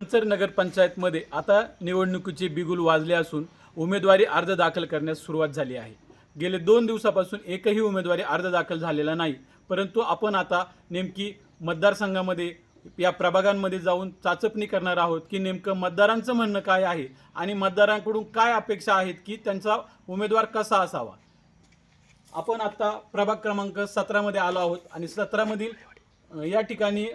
मंचर नगरपंचायतमध्ये आता निवडणुकीचे बिगुल वाजले असून उमेदवारी अर्ज दाखल करण्यास सुरुवात झाली आहे. गेले दोन दिवसापासून एकही उमेदवारी अर्ज दाखल झालेला नाही. परंतु आपण आता नेमकी मतदारसंघामध्ये या प्रभागांमध्ये जाऊन चाचपणी करणार आहोत की नेमकं मतदारांचं म्हणणं काय आहे आणि मतदारांकडून काय अपेक्षा आहेत की त्यांचा उमेदवार कसा असावा? आपण आता प्रभाग क्रमांक सतरामध्ये आलो आहोत आणि सतरामधील या ठिकाणी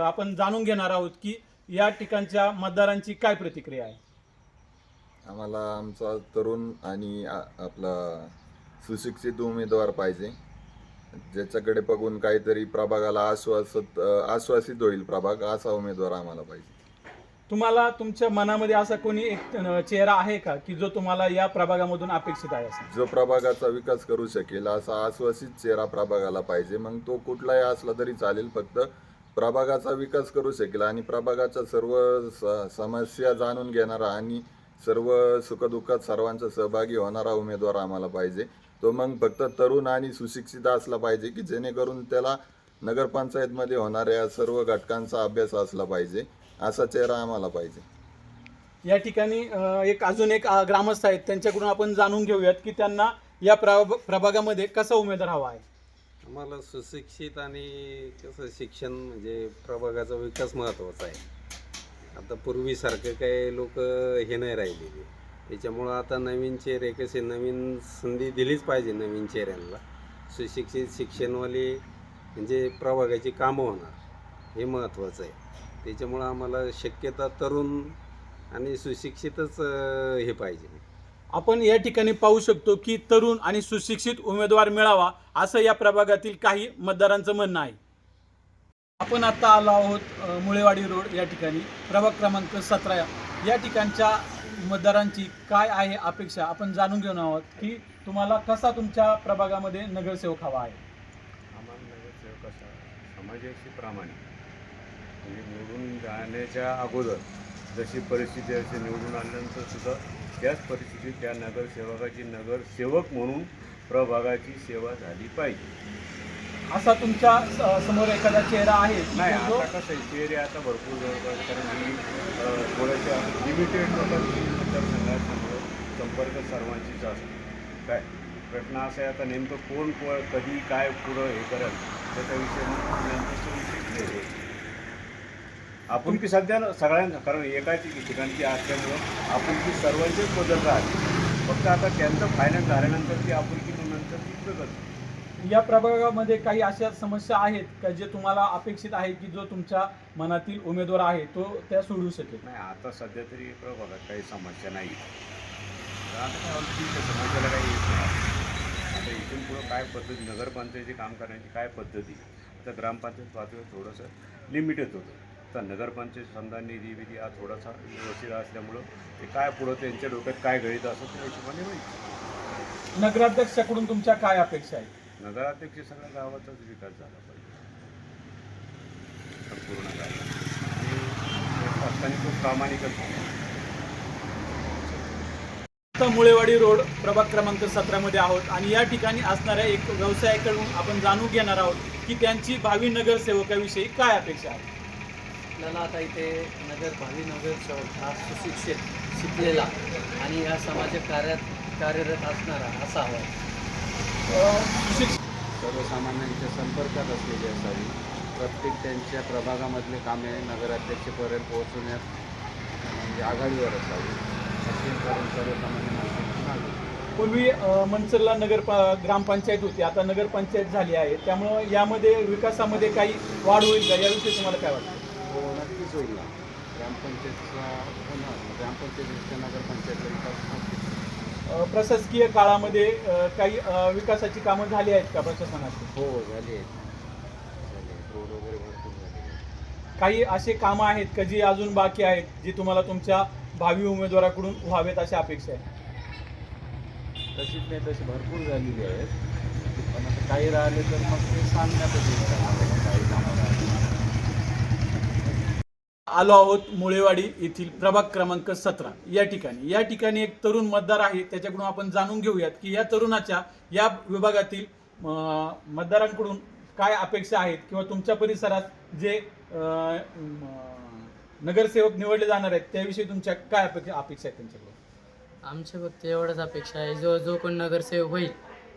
आपण जाणून घेणार आहोत की या ठिकाणच्या मतदारांची काय प्रतिक्रिया आहे? आम्हाला आमचा तरुण आणि आ- आपला सुशिक्षित उमेदवार पाहिजे. ज्याच्याकडे बघून काहीतरी प्रभागाला आश्वासत आश्वासित होईल प्रभाग असा उमेदवार आम्हाला पाहिजे. तुम्हाला तुमच्या मनामध्ये असा कोणी एक अ, चेहरा आहे का की जो तुम्हाला या प्रभागामधून अपेक्षित आहे असं? जो प्रभागाचा विकास करू शकेल असा आश्वासित चेहरा प्रभागाला पाहिजे. मग तो कुठलाही असला तरी चालेल फक्त प्रभागाचा विकास करू शकेल आणि प्रभागाच्या सर्व स- समस्या जाणून घेणारा आणि सर्व सुखदुःखात सर्वांचा सहभागी होणारा उमेदवार आम्हाला पाहिजे. तो मग फक्त तरुण आणि सुशिक्षित असला पाहिजे की जेणेकरून त्याला नगरपंचायतमध्ये होणाऱ्या सर्व घटकांचा अभ्यास असला पाहिजे असा चेहरा आम्हाला पाहिजे. या ठिकाणी एक अजून एक ग्रामस्थ आहेत त्यांच्याकडून आपण जाणून घेऊयात की त्यांना या प्रभागामध्ये कसा उमेदवार हवा आहे. आम्हाला सुशिक्षित आणि कसं शिक्षण म्हणजे प्रभागाचा विकास महत्त्वाचा आहे. आता पूर्वीसारखं काही लोक हे नाही राहिलेले. त्याच्यामुळं आता नवीन चेहरे कसे नवीन संधी दिलीच पाहिजे नवीन चेहऱ्यांना. सुशिक्षित शिक्षणवाले म्हणजे प्रभागाची कामं होणार हे महत्त्वाचं आहे. त्याच्यामुळं आम्हाला शक्यता तरुण आणि सुशिक्षितच हे पाहिजे. आपण या ठिकाणी पाहू शकतो की तरुण आणि सुशिक्षित उमेदवार मिळावा असं या प्रभागातील काही मतदारांचं म्हणणं आहे. आपण आता आलो आहोत मुळेवाडी रोड या ठिकाणी. प्रभाग क्रमांक सतरा. या ठिकाणच्या मतदारांची काय आहे अपेक्षा? आपण जाणून घेऊन आहोत की तुम्हाला कसा तुमच्या प्रभागामध्ये नगरसेवक हवा आहे? आम्हाला नगरसेवक असा समाजाशी प्रामाणिक. म्हणजे निवडून जाण्याच्या अगोदर जशी परिस्थिती असते निवडून आल्यानंतर सुद्धा त्याच परिस्थितीत त्या नगरसेवकाची नगरसेवक म्हणून प्रभागाची सेवा झाली पाहिजे. असा तुमच्या स- समोर एखादा चेहरा आहे? की नाही जो- आता कसं आहे चेहरे आता भरपूर जवळपास कारण मी अ, थोड्याशा लिमिटेड लोकांची मतदारसंघात संपर्क सर्वांचीच असतो. काय? प्रश्न असा आहे आता नेमकं कोण को कधी काय पुढं हे करेल त्याच्याविषयी मग नंतरचा विषय clear. आपण की सध्या सगळ्यांना कारण एकाच ठिकाणची असल्यामुळं आपण की सर्वांचेच बदल राहते. फक्त आता त्यांचं फायनल झाल्यानंतर ती आपुलकी नंतर ती प्रगत या प्रभागामध्ये काही अशा समस्या आहेत का जे तुम्हाला अपेक्षित आहे की जो तुमच्या मनातील उमेदवार आहे तो त्या सोडवू शकेल? नाही आता सध्या तरी प्रभागात काही समस्या नाही. आता काय होतं, समस्याला काही येत नाही. आता इथून पुढं काय पद्धती नगरपंचायतीचे काम करण्याची काय पद्धती? आता ग्रामपंचायत पातळीवर थोडंसं लिमिटेड होतं. तर नगरपंचायत समजा निधी विधी हा थोडासा व्यवस्थित असल्यामुळं ते काय पुढं त्यांच्या डोक्यात काय गळीत असं त्या हिशोबाने होईल नगराध्यक्षाकडून तुमच्या काय अपेक्षा आहेत? नगराध्यक्ष सगळ्या गावाचाच विकास झाला पाहिजे. संपूर्ण गावात. असताना होता. आता मुळेवाडी रोड प्रभाग क्रमांक सतरामध्ये आहोत आणि या ठिकाणी असणाऱ्या एक व्यवसायाकडून आपण जाणून घेणार आहोत की त्यांची भावी नगरसेवकाविषयी काय अपेक्षा आहे आपल्याला आता इथे नगर भावी नगरसेवक हा सुशिक्षित शिकलेला आणि या समाज कार्यात कार्यरत असणारा असा हवा सर्वसामान्यांच्या संपर्कात असलेली असावी. प्रत्येक त्यांच्या प्रभागामधले कामे नगराध्यक्षपर्यंत पोहोचवण्यात म्हणजे आघाडीवर असावी. असे करून सर्वसामान्य माणसांची मागणी. पूर्वी मनसरला नगर प- ग्रामपंचायत होती. आता नगरपंचायत झाली आहे. त्यामुळं यामध्ये विकासामध्ये काही वाढ होईल का? याविषयी तुम्हाला काय वाटतं? हो नक्कीच होईल ना ग्रामपंचायतचा होणार विकास होईल. अ, प्रशासकीय काळामध्ये अ, काही अ, विकासाची कामं झाली आहेत का प्रशासनाची हो झाली आहेत. झाली आहेत. रोड वगैरे भरपूर झाले आहेत. काही असे कामं आहेत का जी अजून बाकी आहेत जी तुम्हाला तुमच्या भावी उमेदवाराकडून व्हावेत अशी अपेक्षा आहे? तशीच नाही तशी भरपूर झालेली आहेत. पण आता काही राहिले तर मग ते सांगण्यातच येईल. त्यांना काही कामं आलो आहोत मुळेवाडी येथील प्रभाग क्रमांक सतरा. या ठिकाणी. या ठिकाणी एक तरुण मतदार आहे. त्याच्याकडून आपण जाणून घेऊयात की या तरुणाच्या या विभागातील मतदारांकडून काय अपेक्षा आहेत किंवा तुमच्या परिसरात जे नगरसेवक निवडले जाणार आहेत त्याविषयी तुमच्या काय अपेक्षा अपेक्षा आहेत त्यांच्याकडून? आमच्या फक्त एवढंच अपेक्षा आहे. जो जो कोण नगरसेवक होईल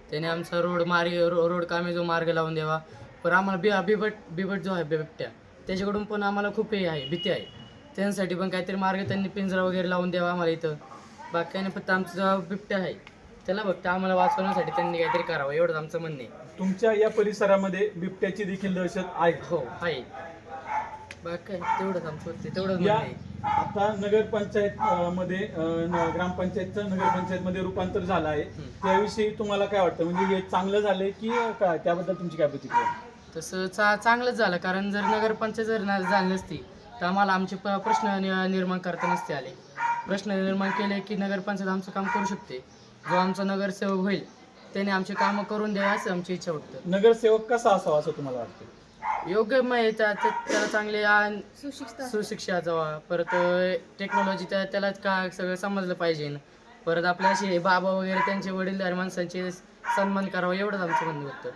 त्याने आमचा रोड मार्ग रो रोड कामे जो मार्ग लावून द्यावा. पण आम्हाला बि बिबट बिबट जो आहे बिबट्या त्याच्याकडून पण आम्हाला खूप हे आहे भीती आहे. त्यांसाठी पण काहीतरी मार्ग त्यांनी पिंजरा वगैरे लावून द्यावा आम्हाला इथं. बाकी फक्त आमचा बिबट्या आहे त्याला फक्त आम्हाला वाचवण्यासाठी त्यांनी काहीतरी करावं एवढंच आमचं म्हणणं तुमच्या या परिसरामध्ये बिबट्याची देखील दहशत आहे? हो आहे. बाकी तेवढंच आमचं तेवढंच आता नगरपंचायत मध्ये ग्रामपंचायतचं नगरपंचायत मध्ये रूपांतर झालं आहे. त्याविषयी तुम्हाला काय वाटतं? म्हणजे हे चांगलं झालंय की काय? त्याबद्दल तुमची काय प्रतिक्रिया? आहे? तसं चा चांगलंच झालं. कारण जर नगरपंचायत जर ना झाली नसती तर आम्हाला आमचे प- प्रश्न नि- निर्माण करता नसते आले. प्रश्न निर्माण केले की नगरपंचायत आमचं काम करू शकते. जो आमचा नगरसेवक होईल त्याने आमचे कामं करून द्यावे असं आमची इच्छा वाटतं. नगरसेवक कसा असावा असं तुम्हाला वाटतं? योग्य मग त्या त्या- त्याला चांगले आ- सुशिक्षा जावा परत टेक्नॉलॉजी त्या त्याला का सगळं समजलं पाहिजे. परत आपल्या असे बाबा वगैरे त्यांचे वडीलधारी माणसांचे सन्मान करावा एवढंच आमचं म्हणणं होतं.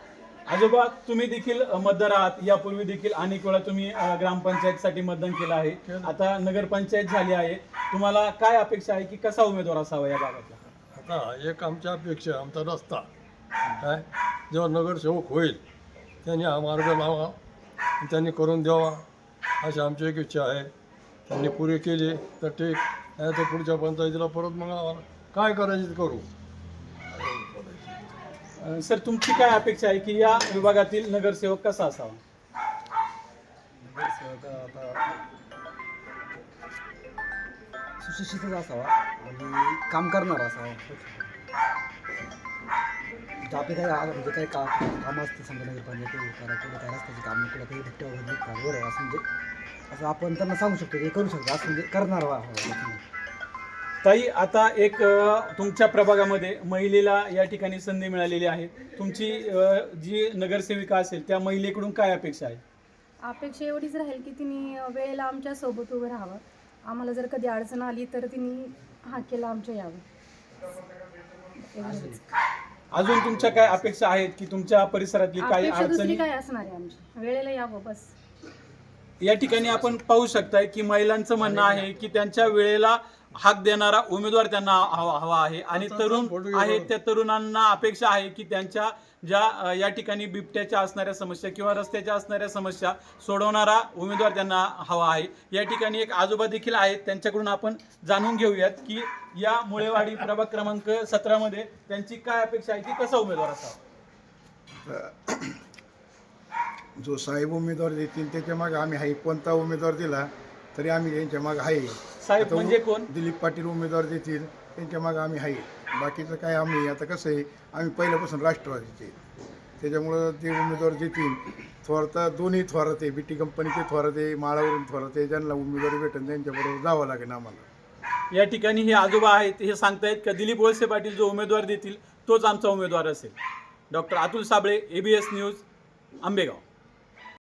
आजोबा तुम्ही देखील मतदार आहात यापूर्वी देखील अनेक वेळा तुम्ही ग्रामपंचायतसाठी मतदान केलं आहे. आता नगरपंचायत झाली आहे. तुम्हाला काय अपेक्षा आहे की कसा उमेदवार असावा या भागातला? आता एक आमच्या अपेक्षा आमचा रस्ता काय? जेव्हा नगरसेवक होईल त्यांनी हा मार्ग लावा त्यांनी करून द्यावा अशी आमची एक इच्छा आहे. त्यांनी पुरे केली तर ठीक. नाही तर पुढच्या पंचायतीला परत मग काय करायचं करू. सर तुमची काय अपेक्षा आहे की या विभागातील नगरसेवक कसा असावा? सुशिक्षितच असावा आणि काम करणारा असावा. म्हणजे आपले काही आ- म्हणजे काही का कामं असते समजा नगरपालिका करा किंवा काही रस्त्याचे कामं किंवा काही धक्क्या वगैरे निघतात बरोबर असं म्हणजे असं आपण त्यांना सांगू शकतो की हे करू शकतो असं म्हणजे करणार हवा ताई आता एक तुमच्या प्रभागामध्ये महिलेला या ठिकाणी संधी मिळालेली आहे. तुमची जी नगरसेविका असेल त्या महिलेकडून काय अपेक्षा आहे? अपेक्षा एवढीच राहील की तिने वेळेला आमच्यासोबत उभं राहावं. आम्हाला जर कधी अडचण आली तर तिने हाकेला आमच्या यावं. अजून तुमच्या काय अपेक्षा आहेत की तुमच्या परिसरातली काही अडचणी? काय असणार आहे आमची? वेळेला यावं बस. या ठिकाणी आपण पाहू शकताय की महिलांचं म्हणणं आहे की त्यांच्या वेळेला हाक देणारा उमेदवार त्यांना हवा हवा आहे. आणि तरुण आहेत त्या तरुणांना अपेक्षा आहे की त्यांच्या ज्या या ठिकाणी बिबट्याच्या असणाऱ्या समस्या किंवा रस्त्याच्या असणाऱ्या समस्या सोडवणारा उमेदवार त्यांना हवा आहे. या ठिकाणी एक आजोबा देखील आहेत. त्यांच्याकडून आपण जाणून घेऊयात की या मुळेवाडी प्रभाग क्रमांक सतरामध्ये त्यांची काय अपेक्षा आहे की कसा उमेदवार असावा? जो साहेब उमेदवार देतील त्याच्यामागे आम्ही आहे कोणता उमेदवार दिला तरी आम्ही त्यांच्या मागे आहे साहेब म्हणजे कोण? दिलीप पाटील उमेदवार देतील त्यांच्या मागे आम्ही आहे. बाकीचं काय आम्ही आता कसं आहे आम्ही पहिल्यापासून राष्ट्रवादीचे त्याच्यामुळं ते उमेदवार देतील. थोरात दोन्ही थोरात आहे बीटी कंपनीचे थोरात आहे माळावरून थोरात आहे ज्यांना उमेदवारी भेटेल त्यांच्याबरोबर जावं लागेल आम्हाला. या ठिकाणी हे आजोबा आहेत हे सांगतायत का दिलीप वळसे पाटील जो उमेदवार देतील तोच आमचा उमेदवार असेल. Doctor Atul Sable ABS news Ambegaon.